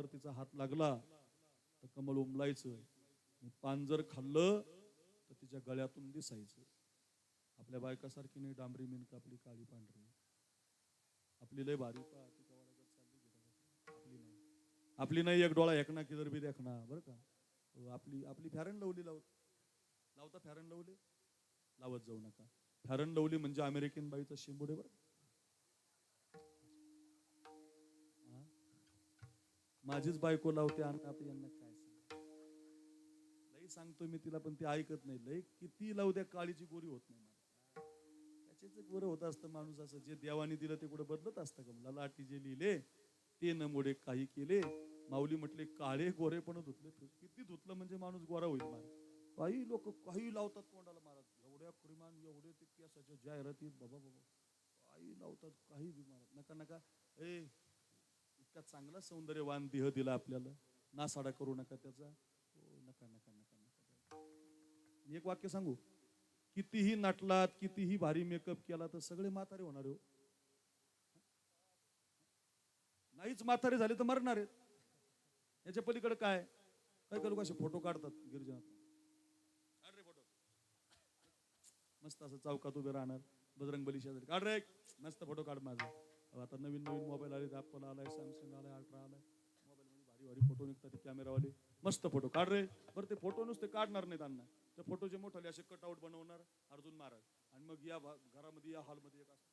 जर तिचा हात लागला तर कमल उमलायचं. पान जर खाल्लं तर तिच्या गळ्यातून दिसायचं. आपल्या बायकासारखी नाही डांबरी मिनका आपली काळी पांढरी. आपली लय भारी. आपली नाही आपली नाही एक डोळा एकना किधर बी देखना बरं का? हो, आपली आपली फॅरन लवली लावत. लावता फॅरन लवली? लावत जाऊ नका. फॅरन लवली म्हणजे अमेरिकन बाईचा शिंबुडे बरं माझीच बायको लावते आणि आता यांना काय सांग? लई सांगतोय मी तिला पण ती ऐकत नाही. लई किती लावू द्या काळीची गोरी होत नाही मला त्याचेच एक बरं होत असतं माणूस असं. जे देवाने दिलं ते कुठं बदलत असतं का? मला लाटी जे लिहिले ते न मोडे काही केले. माऊली म्हटले काळे गोरे पण धुतले. किती धुतलं म्हणजे माणूस गोरा होईल महाराज काही लोक काही लावतात तोंडाला महाराज एवढ्या क्रिमान एवढे ते केसाच्या जाहिरातीत बाबा बाबा. काही लावतात काही बी महाराज नका नका. ए इतका चांगला सौंदर्यवान देह दिला आपल्याला. नासाडा करू नका त्याचा. हो नका नका नका नका. एक वाक्य सांगू. कितीही नटलात कितीही भारी मेकअप केला तर सगळे म्हातारे होणार हो. नाहीच म्हातारे झाले तर मरणार आहेत. याच्या पलीकडे काय? काय करू लोक असे फोटो काढतात गिरिजनात काढ रे फोटो मस्त असं चौकात उभे राहणार. बजरंग बली शेजारी. काढ रे मस्त फोटो काढ माझा. आता नवीन नवीन मोबाईल आले ऍपल आलाय सॅमसंग आलाय अल्ट्रा आलाय. मोबाईल मध्ये भारी भारी फोटो निघतात कॅमेरावाले मस्त फोटो काढ रे. बरं ते फोटो नुसते काढणार नाही त्यांना त्या फोटोचे मोठाले असे कटआउट बनवणार अर्जुन महाराज. आणि मग या घरामध्ये या हॉलमध्ये एक असं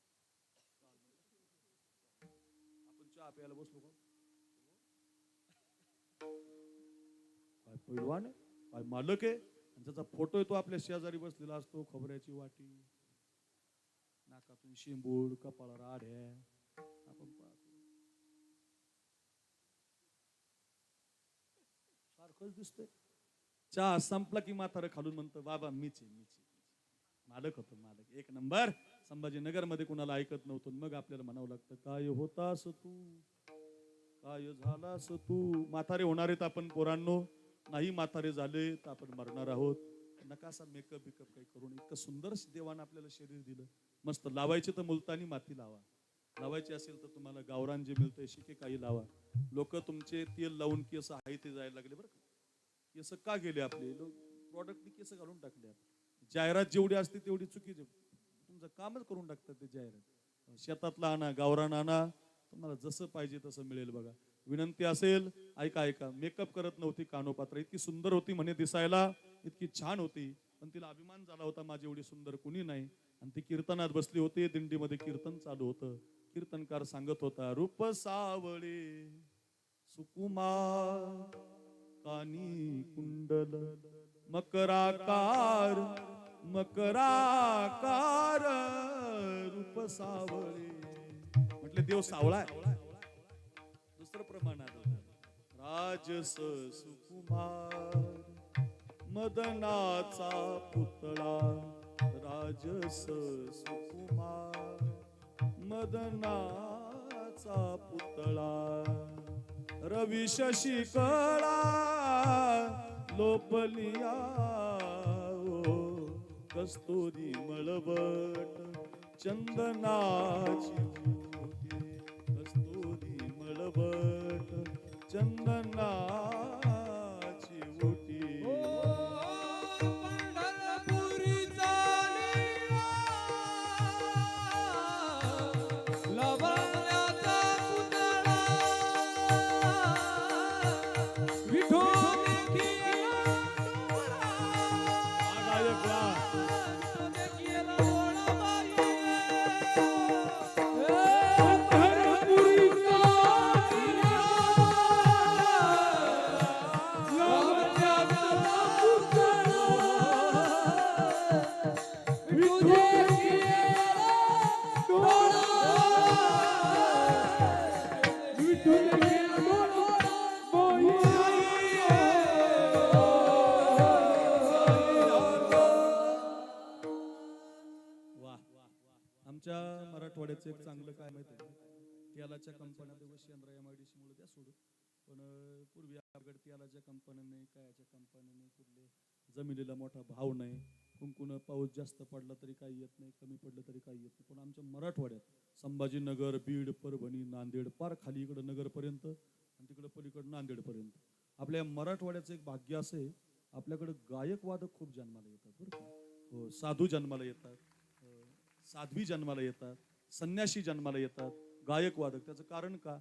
आपण चहा प्यायला बसलो काय पैलवान काय मालक आहे? आणि त्याचा फोटो तो आपल्या शेजारी बसलेला असतो खोबऱ्याची वाटी नाकातून शिंबूड कपाळावर आढ्या आपण पाहतो सारखंच दिसतंय. चहा संपला की म्हातारं खालून म्हणतो बाबा मीच आहे मीच मालक होतो मालक. एक नंबर. संभाजीनगरमध्ये कुणाला ऐकत नव्हतं. मग आपल्याला म्हणावं लागतं काय होतास तू? काय झालास तू? म्हातारे होणार आहेत आपण पोरांनो. नाही म्हातारे झाले तर आपण मरणार आहोत. नका असा मेकअप बिकअप काही करून इतकं सुंदर देवानं आपल्याला शरीर दिलं. मस्त लावायचे तर मुलतानी माती लावा. लावायची असेल तर तुम्हाला गावरान जे मिळतंय शिके काही लावा. लोक तुमचे तेल लावून केस आहे ते जायला लागले बरं का? केस का गेले आपले? लोक प्रॉडक्टनी केस घालून टाकले जाहिरात जेवढी असते तेवढी चुकीची तुमचं कामच करून टाकतात ते जाहिरात. शेतातला आणा गावरान आणा तुम्हाला जसं पाहिजे तसं मिळेल बघा. विनंती असेल ऐका ऐका. मेकअप करत नव्हती कानोपात्र. इतकी सुंदर होती म्हणे दिसायला. इतकी छान होती. पण तिला अभिमान झाला होता माझी एवढी सुंदर कुणी नाही. आणि ती कीर्तनात बसली होती. दिंडीमध्ये कीर्तन चालू होतं. कीर्तनकार सांगत होता रूप सावळे सुकुमार कानी कुंडल मकराकार मकराकार रूप सावळे म्हटले देव सावळा आहे. दुसरं प्रमाणात राजस सुकुमार मदनाचा पुतळा राजस सुकुमार मदनाचा पुतळा रवी शशी कळा लोपलिया कस्तुरी मळवट चंदनाची कस्तुरी मळवट चंदना 鱼头 जमिनीला मोठा भाव नाही कुंकुन पाऊस जास्त पडला तरी काही येत नाही कमी पडलं तरी काही येत नाही. पण आमच्या मराठवाड्यात संभाजीनगर बीड परभणी नांदेड पार खाली इकडं नगरपर्यंत आणि तिकडं पलीकडं नांदेडपर्यंत. आपल्या मराठवाड्याचं एक भाग्य असं आहे आपल्याकडं गायकवादक खूप जन्माला येतात बरं का. हो साधू जन्माला येतात साध्वी जन्माला येतात संन्याशी जन्माला येतात गायकवादक त्याचं कारण का?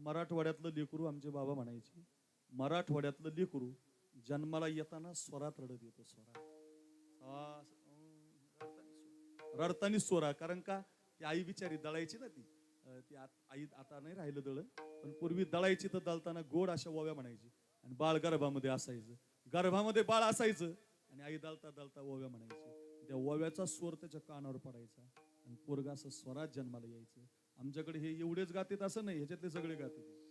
मराठवाड्यातलं लेकरू आमचे बाबा म्हणायचे मराठवाड्यातलं लेकरू जन्माला येताना स्वरात रडत येतं स्वरात. सा- अं, रडतानी स्वरा. कारण का? ती आई बिचारी दळायची ना ती. ती आई आता नाही राहिलं दळण पण पूर्वी दळायची तर दळताना गोड अशा ओव्या म्हणायची आणि बाळ गर्भामध्ये असायचं. गर्भामध्ये बाळ असायचं आणि आई दळता दळता ओव्या म्हणायची. त्या ओव्याचा स्वर त्याच्या कानावर पडायचा आणि पोरगा असं स्वरात जन्माला यायचं. आमच्याकडे हे एवढेच गातेत असं नाही ह्याच्यातले सगळे गाते.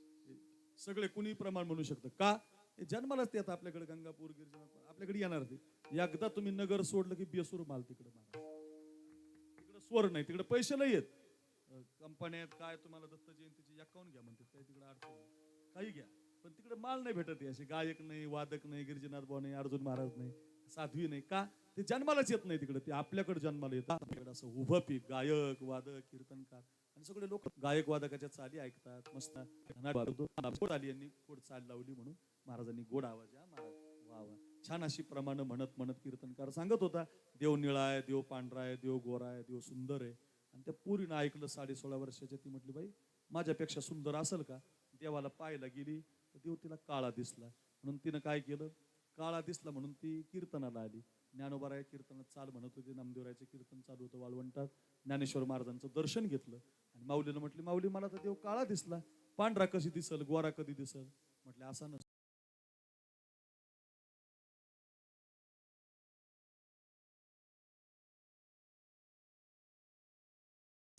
सगळे कुणी प्रमाण म्हणू शकतं. का? जन्मालाच ते आता आपल्याकडे गंगापूर गिरजा आपल्याकडे येणार ते. एकदा तुम्ही नगर सोडलं की बेसूर माल तिकडे मारा. तिकडे स्वर नाही तिकडे पैसे नाही येत कंपन्या आहेत काय तुम्हाला दत्त जयंतीची अकाउंट घ्या म्हणतात काही तिकडे अडचण काही घ्या. पण तिकडे माल नाही भेटत असे गायक नाही वादक नाही गिरिजनाथ भाऊ नाही अर्जुन महाराज नाही साध्वी नाही. का? ते जन्मालाच येत नाही तिकडे ते आपल्याकडे जन्माला येतात. आपल्याकडे असं उभं पीक गायक वादक कीर्तनकार. आणि सगळे लोक गायक वादकाच्या चाली ऐकतात मस्त गोड आली यांनी गोड चाल लावली म्हणून. महाराजांनी गोड आवाज या महाराज वा वा. छान अशी प्रमाण म्हणत म्हणत कीर्तनकार सांगत होता देव निळा आहे देव पांढरा आहे देव गोरा आहे देव सुंदर आहे. आणि त्या पुरीनं ऐकलं साडे सोळा वर्षाच्या ती म्हटली बाई माझ्यापेक्षा सुंदर असेल का? देवाला पाहायला गेली तर देव तिला काळा दिसला. म्हणून तिनं काय केलं? काळा दिसला म्हणून ती कीर्तनाला आली. ज्ञानोबाराय कीर्तनात चाल म्हणत होते नामदेवरायचे कीर्तन चालू होतं वाळवंटात. ज्ञानेश्वर महाराजांचं दर्शन घेतलं. आणि माऊलीनं म्हटली माऊली मला तर देव काळा दिसला पांढरा कशी दिसल गोरा कधी दिसल? म्हटलं असा नसतो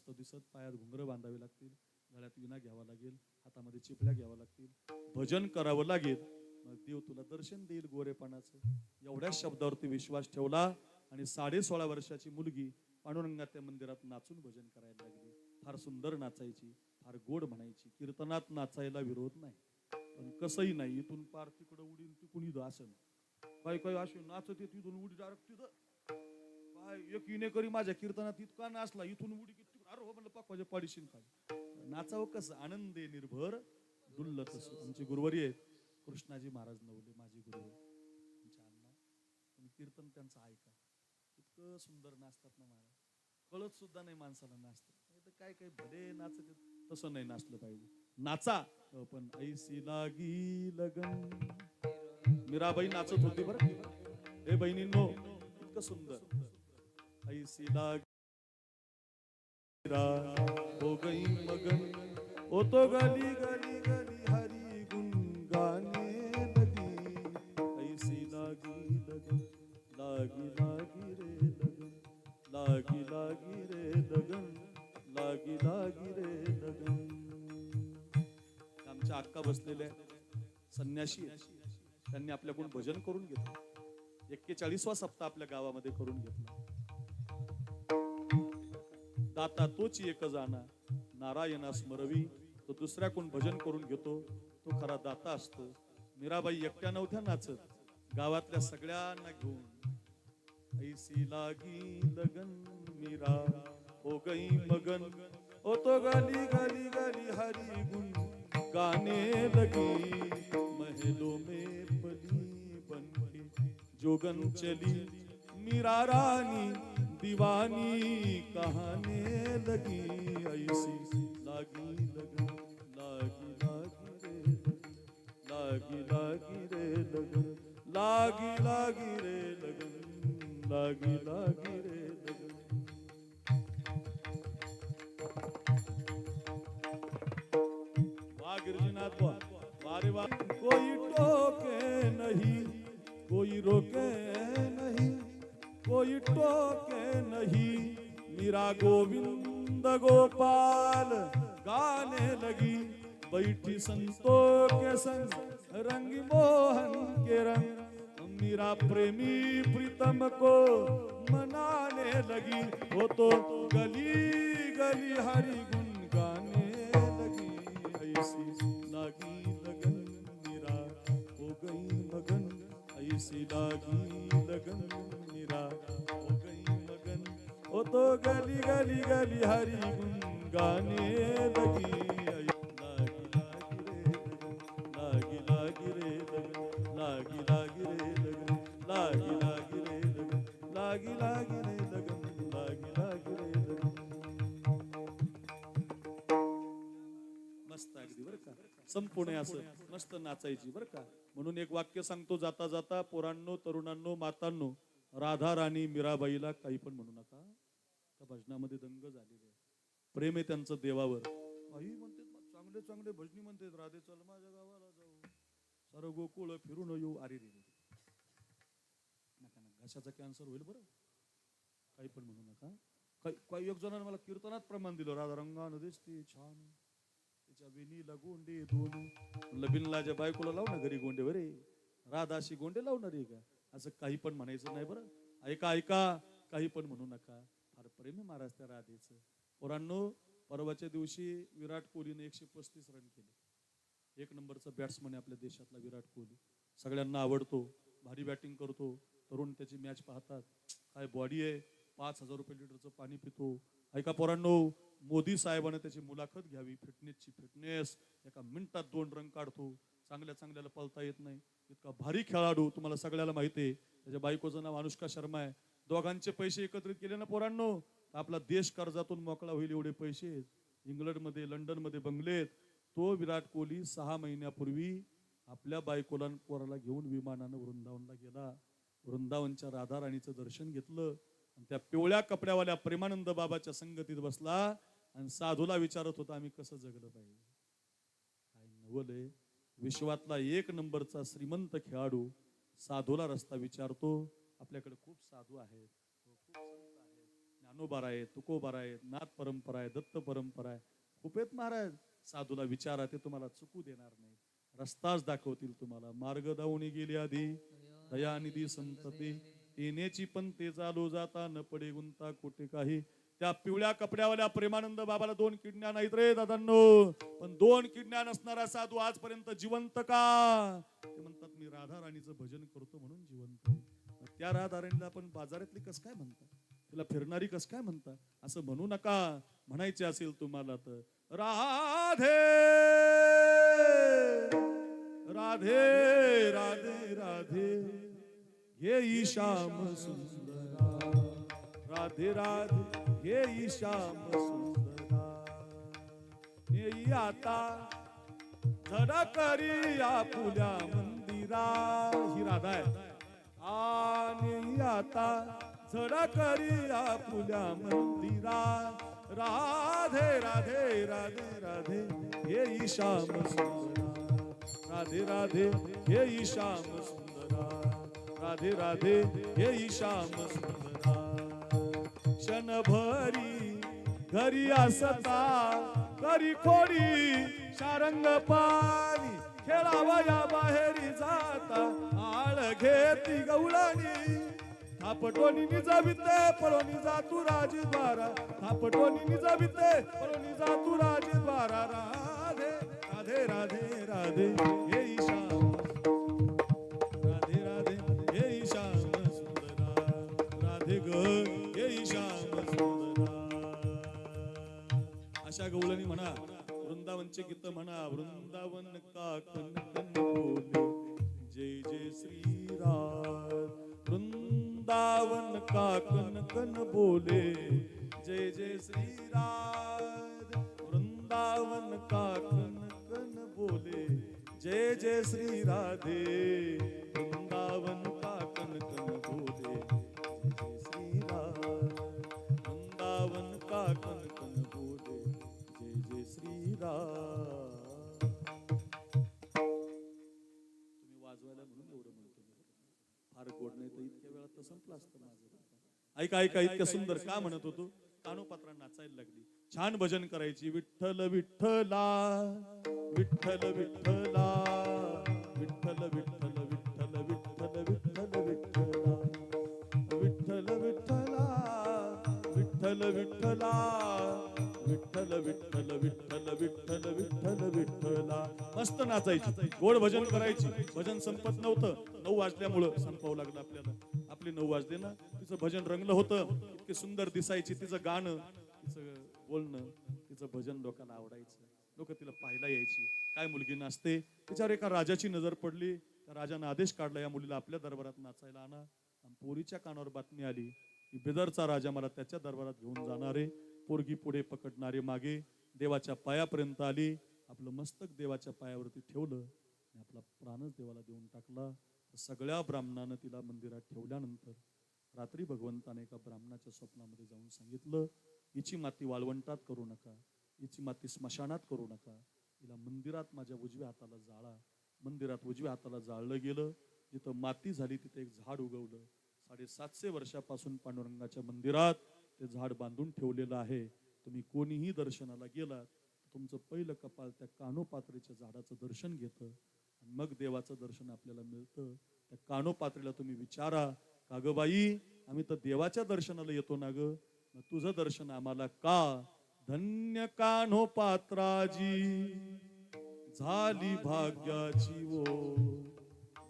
दिसत पायात घुंगर बांधावे लागतील गळ्यात विना घ्यावा लागेल हातामध्ये चिपल्या घ्यावा लागतील. भजन करावं लागेल. मग देव तुला दर्शन देईल गोरेपणाचं. एवढ्या शब्दावरती विश्वास ठेवला आणि साडे सोळा वर्षाची मुलगी पांडुरंगाच्या मंदिरात नाचून भजन करायला लागली. फार सुंदर नाचायची फार गोड म्हणायची. कीर्तनात नाचायला विरोध नाही. पण कसंही नाही इथून पार तिकडं उडीन तिकडून इथं असं काही काही असे नाचत येत इथून उडी डायरेक्ट तिथं. काय एक विनेकरी माझ्या कीर्तनात इतका नाचला इथून उडी किती अरे हो म्हणलं पाकवाच्या पाडीशीन खाली. नाचावं कसं? आनंदे निर्भर डुल्ल तसं. आमचे गुरुवारी आहेत. कृष्णाजी महाराज नवले माझे गुरु आमचे अण्णा. तुम्ही कीर्तन त्यांचं ऐका. इतकं सुंदर नाचतात ना महाराज. कळत सुद्धा नाही माणसाला नाचतात नाही काय काय भले नाचत तसं नाही नाचलं पाहिजे. नाचा. पण ऐसी लागी लगन. मीराबाई नाचत होती बरं. हे बहिणींनो इतकं सुंदर. ऐसी लागी हो गई मगन. ओ तो गली गली गली संन्याशी त्यांनी आपल्याकडून भजन करून घेतलं. एक्केचाळीसवा सप्ताह आपल्या गावामध्ये करून घेतला. दाता तोच एक जाणा नारायणा स्मरवी तो दुसऱ्याकडून भजन करून घेतो तो खरा दाता असतो. मीराबाई एकट्या नव्हत्या नाचत गावातल्या सगळ्यांना घेऊन. ऐसी लागी लगन मीरा हो गई मगन. ओ तो गाली गाली गाली हरी गुण गाने लगी. महलों में पली बनके जोगन चली मीरा रानी दीवानी कहाने लगी ऐसी लागी लगन लागी लागी रे लगन लागी लागी रे लगन लागी लागी रे लगन लागी लागी रे लगन। वारे वाह कोई टोके नहीं, कोई रोके नहीं, कोई टोके नहीं। मेरा गोविंद गोपाल गाने लगी, बैठी संतों के संग, रंग मोहन के रंग। मेरा प्रेमी प्रीतम को मनाने लगी, वो तो गली गली हरी गुन ऐसी लागी लगन निरा हो गई मगन। ओ तो गली गली गली हरी गाने लगी लागी लागी रे लगन लागी लागी रे लगन लागी लागी रे लगन लागी लागी संपूर्ण असं मस्त नाचायची बरं का. म्हणून एक वाक्य सांगतो जाता जाता पोरांनो तरुणांनो मातांनो राधा राणी मीराबाईला काही पण म्हणू नका. त्या भजनामध्ये दंग झालेले आहे. प्रेम आहे त्यांचं देवावर. आई म्हणते चांगले चांगले भजनी म्हणते राधे चल माझ्या गावाला जाऊ. सारं गोकुळ फिरून येऊ अरे रे नका नका घशाचा कॅन्सर होईल बरं. काही पण म्हणू नका. काही काही एक जणांनी मला कीर्तनात प्रमाण दिलं. राधा रंगानं दिसते छान. गोंडे म्हणलं बिनलाच्या बायकोला लाव ना घरी गोंडे बरे. राधाशी गोंडे लावणार आहे का असं काही पण म्हणायचं नाही बरं. ऐका ऐका काही पण म्हणू नका. फार प्रेम आहे महाराज त्या राधेचं. पोरांनो परवाच्या दिवशी विराट कोहलीने एकशे पस्तीस रन केले. एक नंबरचा बॅट्समन आहे आपल्या देशातला विराट कोहली. सगळ्यांना आवडतो भारी बॅटिंग करतो. तरुण त्याची मॅच पाहतात. काय बॉडी आहे. पाच हजार रुपये लिटरचं पाणी पितो. ऐका पोरांनो मोदी साहेबानं त्याची मुलाखत घ्यावी. फिटनेसची फिटनेस. एका मिनिटात दोन रन काढतो. चांगल्या चांगल्याला पळता येत नाही. इतका भारी खेळाडू तुम्हाला सगळ्याला माहिती आहे. त्याच्या बायकोचं नाव अनुष्का शर्मा आहे. दोघांचे पैसे एकत्रित केले ना पोरांनो? आपला देश कर्जातून मोकळा होईल एवढे पैसे. इंग्लंडमध्ये लंडनमध्ये बंगलेत. तो विराट कोहली सहा महिन्यापूर्वी आपल्या बायकोला पोराला घेऊन विमानानं वृंदावनला गेला. वृंदावनच्या राधा राणीचं दर्शन घेतलं. त्या पिवळ्या कपड्यावाल्या प्रेमानंद बाबाच्या संगतीत बसला आणि साधूला विचारत होता आम्ही कसं जगलं पाहिजे काय नवलय विश्वातला एक नंबरचा श्रीमंत खेळाडू साधूला रस्ता विचारतो. आपल्याकडे खूप साधू हो, आहेत. ज्ञानोबार आहेत तुकोबार आहेत नाथ परंपरा आहे दत्त परंपरा आहे. खूप आहेत महाराज. साधूला विचारा ते तुम्हाला चुकू देणार नाही. रस्ताच दाखवतील तुम्हाला. मार्ग दावणी गेली आधी. दयानिधी संतती. येण्याची पण ते चालू जाता न पडे गुंता कुठे काही. त्या पिवळ्या कपड्यावाल्या प्रेमानंद बाबाला दोन किडण्या नाहीत रे दादांनो. पण दोन किडण्या नसणारा साधू आजपर्यंत जिवंत का? ते म्हणतात मी राधा राणीचं भजन करतो म्हणून जिवंत त्या राधा राणीला आपण बाजारातली कस काय म्हणता तिला फिरणारी कस काय म्हणता असं म्हणू नका. म्हणायचे असेल तुम्हाला तर. राधे! राधे राधे राधे. ये ईशाम सुंदरा. राधे राधे ये ईशाम सुंदरा. ये आता झडा करी आपुल्या मंदिरा. ही राधा आहे. आणि आता झडा करी आपुल्या मंदिरा. राधे राधे राधे राधे हे ईशाम सुंदरा. राधे राधे हे ईशाम सुंदरा. राधे राधे हे श्याम सुंदरा. क्षणभरी घरी असता करी खोडी शारंग पाणी खेळावया बाहेरी जाता. आळ घेती गवळणी थापटोनी निजाबिते पळोनी जातू राजद्वारा. थापटोनी निजाबिते पळोनी जातू राजद्वारा. राधे राधे राधे राधे. सुंदरा अशा गवळणी म्हणा वृंदावनचे गीत म्हणा वृंदावन का कन बोले? जय जय श्रीराम. वृंदावन का कन कन बोले? जय जय श्रीराम. वृंदावन का कन कन बोले? जय जय श्री राधे ऐका ऐका इतकं सुंदर का म्हणत होतो? कानोपात्रा नाचायला लागली. छान भजन करायची. विठ्ठल विठ्ठला विठ्ठल विठ्ठला विठ्ठल विठ्ठल विठ्ठल विठ्ठल विठ्ठल विठ्ठला विठ्ठल विठ्ठला विठ्ठल विठ्ठला विठ्ठल विठ्ठल विठ्ठल विठ्ठल विठ्ठल विठ्ठला. मस्त नाचायची. गोड भजन करायची. भजन संपत नव्हतं. नऊ वाजल्यामुळं संपावं लागलं आपल्याला. आपली नऊ वाजले ना? तिचं भजन रंगलं होतं इतकी सुंदर दिसायची तिचं गाणं तिचं बोलणं तिचं भजन लोकांना आवडायचं. लोक तिला पाहायला यायची. काय मुलगी नाचते? तिच्यावर एका राजाची नजर पडली. त्या राजानं आदेश काढला या मुलीला आपल्या दरबारात नाचायला आणा. आणि पोरीच्या कानावर बातमी आली की बिदरचा राजा मला त्याच्या दरबारात घेऊन जाणारे पोरगी पुढे पकडणारे मागे देवाच्या पायापर्यंत आली. आपलं मस्तक देवाच्या पायावरती ठेवलं आणि आपला प्राणच देवाला देऊन टाकला. सगळ्या ब्राह्मणानं तिला मंदिरात ठेवल्यानंतर रात्री भगवंताने एका ब्राह्मणाच्या स्वप्नामध्ये जाऊन सांगितलं हिची माती वाळवंटात करू नका हिची माती स्मशानात करू नका हिला मंदिरात माझ्या उजव्या हाताला जाळा. मंदिरात उजव्या हाताला जाळलं गेलं जिथं माती झाली तिथे एक झाड उगवलं. साडेसातशे वर्षापासून पांडुरंगाच्या मंदिरात ते झाड बांधून ठेवलेलं आहे. तुम्ही कोणीही दर्शनाला गेलात तुमचं पहिलं कपाल त्या कानोपात्रीच्या झाडाचं दर्शन घेतं. मग देवाचं दर्शन आपल्याला मिळतं. त्या कानोपात्रीला तुम्ही विचारा का ग बाई? आम्ही तर देवाच्या दर्शनाला येतो ना ग. तुझं दर्शन आम्हाला का? धन्य कान्हो पात्राजी. झाली भाग्याची ओ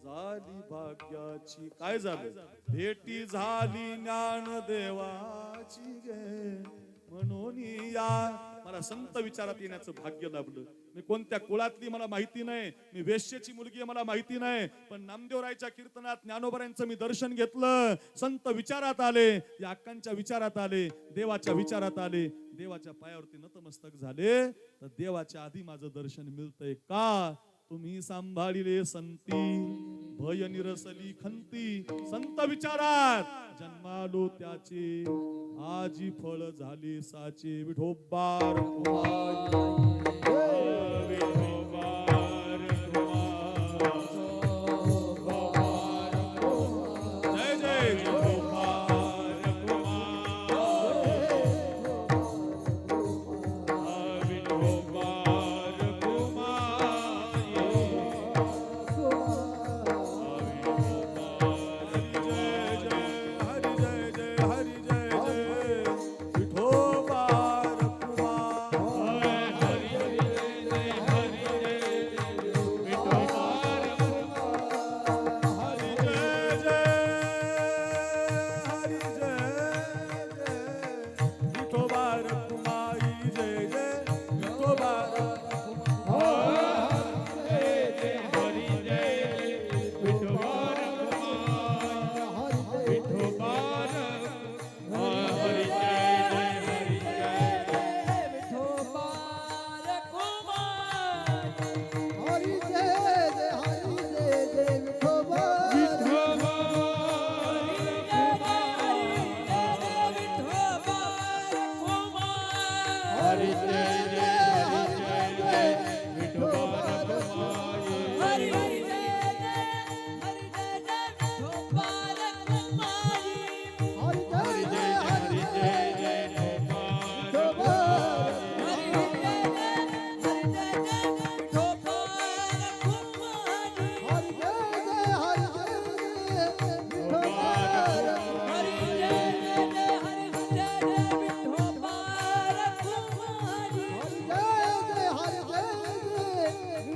झाली भाग्याची. काय झालं? भेटी झाली ज्ञान देवाची गे. म्हणून या. मला संत विचारात येण्याचं भाग्य लाभलं. मी कोणत्या कुळातली मला माहिती नाही. मी वेश्येची मुलगी मला माहिती नाही. पण नामदेवरायच्या कीर्तनात ज्ञानोबरांचं मी दर्शन घेतलं. संत विचारात आले. या अक्कांच्या विचारात आले. देवाच्या विचारात आले. देवाच्या पायावरती नतमस्तक झाले. तर देवाच्या आधी माझं दर्शन मिळतंय का? तुम्ही सांभाळिले संती भय निरसली खंती. संत विचारात जन्मालो त्याचे आजी फळ झाले साचे. विठोबार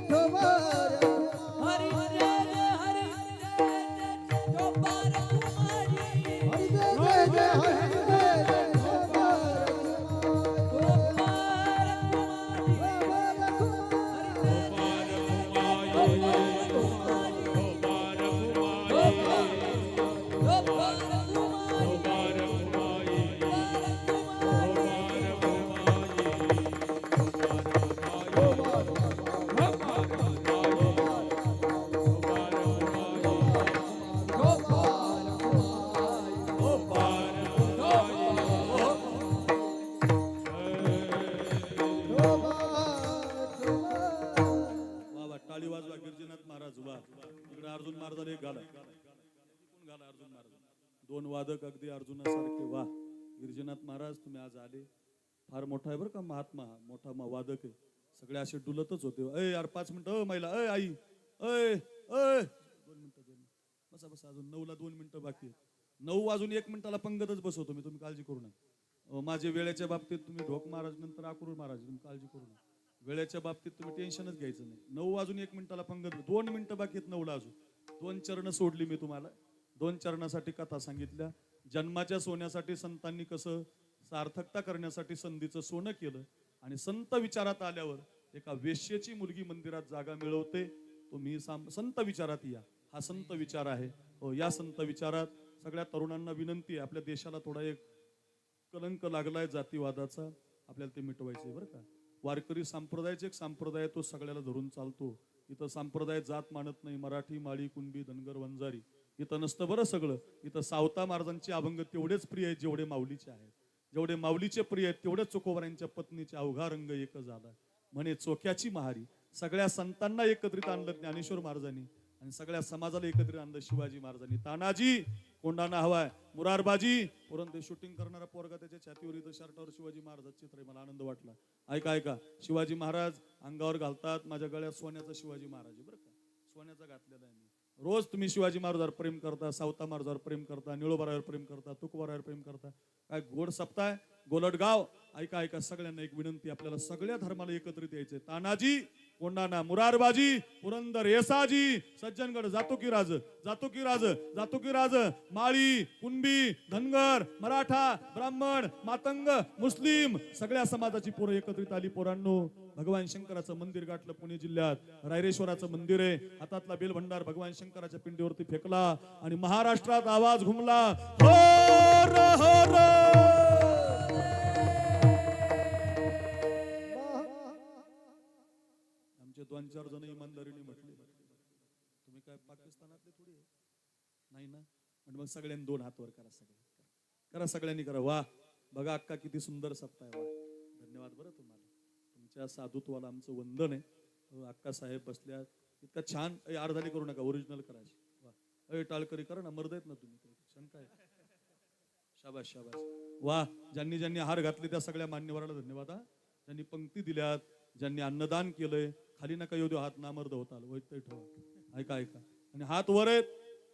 जय इकडे अर्जुन महाराजाला एक घाला कोण घाला अर्जुन महाराज. दोन वादक अगदी अर्जुनासारखे वा गिरिजनाथ महाराज तुम्ही आज आले. फार मोठा आहे बरं का महात्मा. हा, मोठा म- वादक आहे. सगळे असे डुलतच होते. अय यार पाच मिनिटं अ महिला अय आई अय अय दोन मिनिटं दोन बसा बसा अजून नऊला दोन मिनिटं बाकी नऊ वाजून एक मिनिटाला पंगतच बसवतो मी. तुम्ही काळजी करू नका. माझे वेळेच्या बाबतीत तुम्ही ढोक महाराज नंतर अक्रूर महाराज तुम्ही काळजी करू नका. वेळेच्या बाबतीत तुम्ही टेन्शनच घ्यायचं नाही. नऊ वाजून एक मिनिटाला पंगत दोन मिनिटं बाकी आहेत नऊला अजून. दोन चरण सोडली मी तुम्हाला. दोन चरणासाठी कथा सांगितल्या. जन्माच्या सोन्यासाठी संतांनी कसं सार्थकता करण्यासाठी संधीचं सोनं केलं आणि संत विचारात आल्यावर एका वेश्येची मुलगी मंदिरात जागा मिळवते. तुम्ही साम- संत विचारात या. हा संत विचार आहे. हो या संत विचारात सगळ्या तरुणांना विनंती आहे. आपल्या देशाला थोडा एक कलंक लागलाय जातीवादाचा. आपल्याला ते मिटवायचे बरं का? वारकरी संप्रदायाचा एक संप्रदाय आहे, तो सगळ्याला धरून चालतो. इथं संप्रदाय जात मानत नाही मराठी माळी कुणबी धनगर वंजारी. इथं नसतं बरं सगळं. इथं सावता महाराजांचे अभंग तेवढेच प्रिय आहेत जेवढे माऊलीचे आहेत. जेवढे माऊलीचे प्रिय आहेत तेवढेच चोखोबऱ्यांच्या पत्नीचे अवघा रंग एक झाला. म्हणे चोक्याची महारी. सगळ्या संतांना एकत्रित आणलं ज्ञानेश्वर महाराजांनी. आणि सगळ्या समाजाला एकत्रित आणलं शिवाजी महाराजांनी. तानाजी कोंडाना हवाय. मुरारबाजी परंतु शूटिंग करणारा पोरगा त्याच्या छातीवर इथं शर्टावर शिवाजी महाराजाचं चित्र आहे. मला आनंद वाटला. ऐका ऐका. शिवाजी महाराज अंगावर घालतात माझ्या गळ्यात सोन्याचा शिवाजी महाराज बरं का. सोन्याचा घातलेला आहे मी. रोज तुम्ही शिवाजी महाराजावर प्रेम करता सावता महाराजावर प्रेम करता निळोबारावर प्रेम करता तुकबारावर प्रेम करता. काय गोड सप्ताय गोलटगाव? ऐका ऐका. सगळ्यांना एक विनंती आपल्याला सगळ्या धर्माला एकत्रित यायचंय. तानाजी कोंडाणा मुरारबाजी पुरंदर येसाजी सज्जनगड जातो की राज जातो की राज जातो की राज माळी कुणबी धनगर मराठा ब्राह्मण मातंग मुस्लिम सगळ्या समाजाची पोरं एकत्रित आली पोरांनो. भगवान शंकराचं मंदिर गाठलं पुणे जिल्ह्यात. रायरेश्वराचं मंदिर आहे. हातातला बेलभंडार भगवान शंकराच्या पिंडीवरती फेकला आणि महाराष्ट्रात आवाज घुमला. हो दोन चार जण इमानदारीने म्हटले. तुम्ही काय पाकिस्तानातले थोडी आहे? नाही ना? म्हणजे मग सगळ्यांनी दोन हात वर करा सगळे. करा सगळ्यांनी करा. वा. बघा अक्का किती सुंदर सत्ता आहे. वा. धन्यवाद बरं तुम्हाला. तुमच्या साधुत्वाला आमचं वंदन आहे. हो, अक्का साहेब बसल्या. इतका छान ए, करू नका ओरिजिनल करायची. वा. अय टाळकरी करा ना मर्द आहेत ना तुम्ही. शंका आहे शाबास शाबास. वा. ज्यांनी ज्यांनी हार घातले त्या सगळ्या मान्यवराला धन्यवाद हा. ज्यांनी पंक्ती दिल्यात ज्यांनी अन्नदान केलंय खाली नका येऊ देऊ हात नामर्द होताल वैत ठेवा. ऐका ऐका. आणि हात वर आहेत.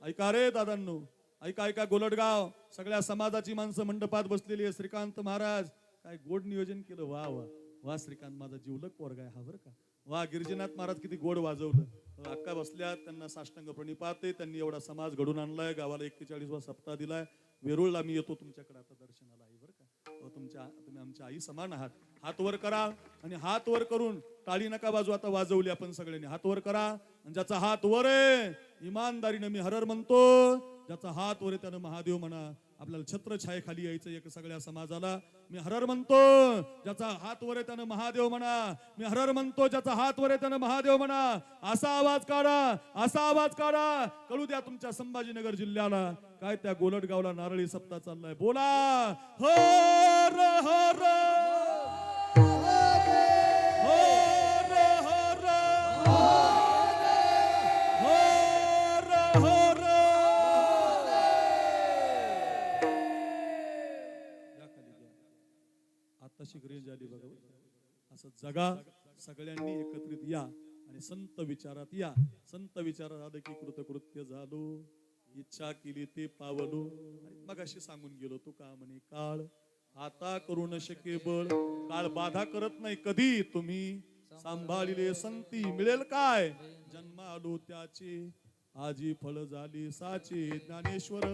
ऐका रे दादांनो. ऐका ऐका गोलटगाव. सगळ्या समाजाची माणसं मंडपात बसलेली आहे श्रीकांत महाराज काय गोड नियोजन केलं. वा वा. वा श्रीकांत माझा जीवलक पोरगा आहे. हा बरं का? वा गिरिजीनाथ महाराज किती गोड वाजवलं. अक्का बसल्या त्यांना साष्टांग प्रणिपात आहे त्यांनी एवढा समाज घडून आणलाय. गावाला एक्केचाळीसवा सप्ताह दिलाय. वेरूळला मी येतो तुमच्याकडे आता दर्शनाला आहे बरं का? तुमच्या तुम्ही आमच्या आई समान आहात. हात वर करा आणि हात वर करून टाळी नका बाजू. आता वाजवली आपण सगळ्यांनी. हात वर करा आणि ज्याचा हात वर आहे इमानदारीनं मी हरर म्हणतो ज्याचा हात वर आहे त्यानं महादेव म्हणा. आपल्याला छत्रछाये खाली यायचं एक सगळ्या समाजाला. मी हरर म्हणतो ज्याचा हात वर आहे त्यानं महादेव म्हणा. मी हरर म्हणतो ज्याचा हात वर आहे त्यानं महादेव म्हणा. असा आवाज काढा असा आवाज काढा. कळू द्या तुमच्या संभाजीनगर जिल्ह्याला काय त्या गोलटगावला नारळी सप्ताह चाललाय. बोला हर हर झाली रेंज असं जगा सगळ्यांनी एकत्रित या आणि संत विचारात या. संत विचारात आलं की कृतकृत्य झालो. इच्छा केली ते पावलो. आणि मग अशी सांगून गेलो तू का म्हणे काळ? आता करू न शके बळ काळ बाधा करत नाही कधी तुम्ही. सांभाळिले संती मिळेल काय? जन्म आलो त्याचे. आजी फळ झाली साचे. ज्ञानेश्वर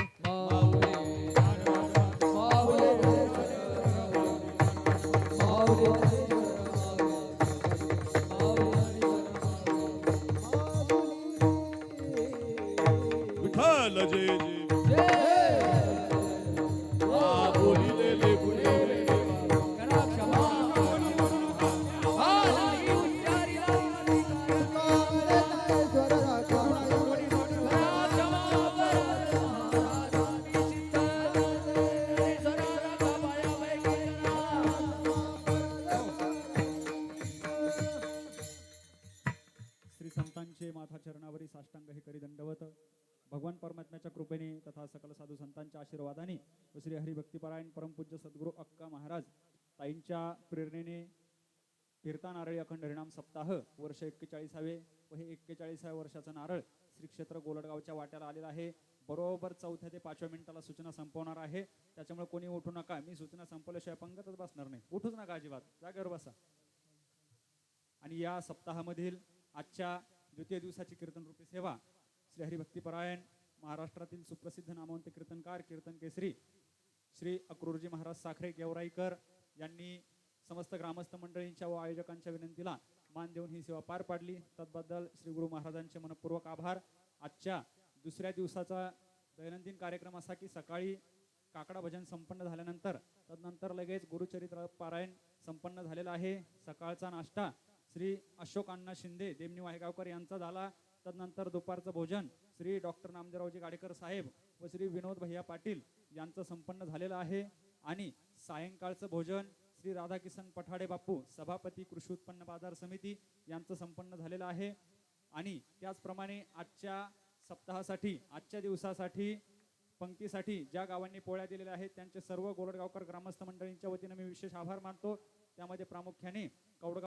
विठ्ठल जय जय सकल साधू संतांच्या आशीर्वादाने व श्री हरिभक्तीपरायण परमपूज्य सद्गुरू अक्का महाराज ताईंच्या प्रेरणेने फिरता नारळी अखंड हरिणाम सप्ताह वर्ष एक्केचाळीसावे व हे एक्केचाळीसाव्या वर्षाचं नारळ श्री क्षेत्र गोलडगावच्या वाट्याला आलेलं आहे. बरोबर चौथ्या ते पाचव्या मिनिटाला सूचना संपवणार आहे. त्याच्यामुळे कोणी उठू नका. मी सूचना संपवल्याशिवाय पंगतच बसणार नाही. उठूच नका अजिबात. जागेवर बसा. आणि या सप्ताहामधील आजच्या द्वितीय दिवसाची कीर्तन रूपी सेवा श्री हरिभक्तीपरायण महाराष्ट्रातील सुप्रसिद्ध नामवंत कीर्तनकार कीर्तन केसरी श्री अक्रूरजी महाराज साखरे गेवराईकर यांनी समस्त ग्रामस्थ मंडळींच्या व आयोजकांच्या विनंतीला मान देऊन ही सेवा पार पाडली. तद्बद्दल श्री गुरु महाराजांचे मनपूर्वक आभार. आजच्या दुसऱ्या दिवसाचा दैनंदिन कार्यक्रम असा की सकाळी काकडा भजन संपन्न झाल्यानंतर तदनंतर लगेच गुरुचरित्र पारायण संपन्न झालेलं आहे. सकाळचा नाश्ता श्री अशोक अण्णा शिंदे देमनी वाहेगावकर यांचा झाला. तदनंतर दुपारचं भोजन श्री डॉक्टर नामदेवरावजी गाडेकर साहेब व श्री विनोद भैया पाटील यांचं संपन्न झालेलं आहे. आणि सायंकाळचं भोजन श्री राधाकिसन पठाडे बापू सभापती कृषी उत्पन्न बाजार समिती यांचं संपन्न झालेलं आहे. आणि त्याचप्रमाणे आजच्या सप्ताहासाठी आजच्या दिवसासाठी पंक्तीसाठी ज्या गावांनी पोळ्या दिलेल्या आहेत त्यांचे सर्व गोरडगावकर ग्रामस्थ मंडळींच्या वतीनं मी विशेष आभार मानतो. त्यामध्ये प्रामुख्याने कौडगाव